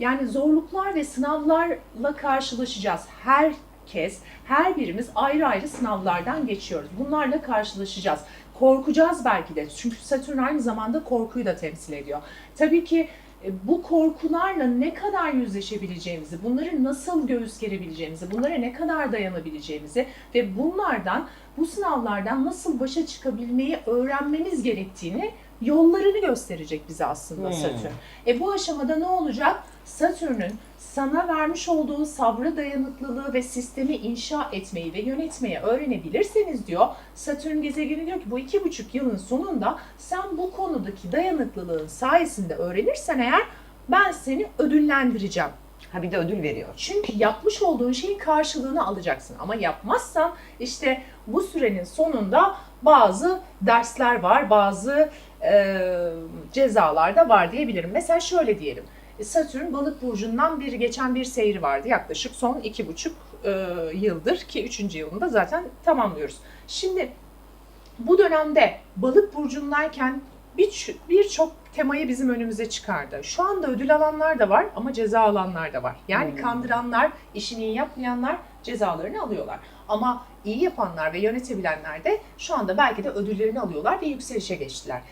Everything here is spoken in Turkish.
Yani zorluklar ve sınavlarla karşılaşacağız. Herkes, her birimiz ayrı ayrı sınavlardan geçiyoruz. Bunlarla karşılaşacağız. Korkacağız belki de. Çünkü Satürn aynı zamanda korkuyu da temsil ediyor. Tabii ki e, bu korkularla ne kadar yüzleşebileceğimizi, bunları nasıl göğüs gerebileceğimizi, bunlara ne kadar dayanabileceğimizi ve bunlardan, bu sınavlardan nasıl başa çıkabilmeyi öğrenmemiz gerektiğini yollarını gösterecek bize aslında Hmm. Satürn. E bu aşamada ne olacak? Satürn'ün sana vermiş olduğu sabrı dayanıklılığı ve sistemi inşa etmeyi ve yönetmeyi öğrenebilirseniz diyor. Satürn gezegeni diyor ki bu iki buçuk yılın sonunda sen bu konudaki dayanıklılığın sayesinde öğrenirsen eğer ben seni ödüllendireceğim. Ha bir de ödül veriyor. Çünkü yapmış olduğun şeyin karşılığını alacaksın. Ama yapmazsan işte bu sürenin sonunda bazı dersler var, bazı e, cezalar da var diyebilirim. Mesela şöyle diyelim. Satürn balık burcundan bir geçen bir seyri vardı. Yaklaşık son iki buçuk e, yıldır ki üçüncü yılında zaten tamamlıyoruz. Şimdi bu dönemde balık burcundayken bir- birçok temayı bizim önümüze çıkardı. Şu anda ödül alanlar da var ama ceza alanlar da var. Yani Hmm. kandıranlar, işini iyi yapmayanlar cezalarını alıyorlar. Ama iyi yapanlar ve yönetebilenler de şu anda belki de ödüllerini alıyorlar ve yükselişe geçtiler.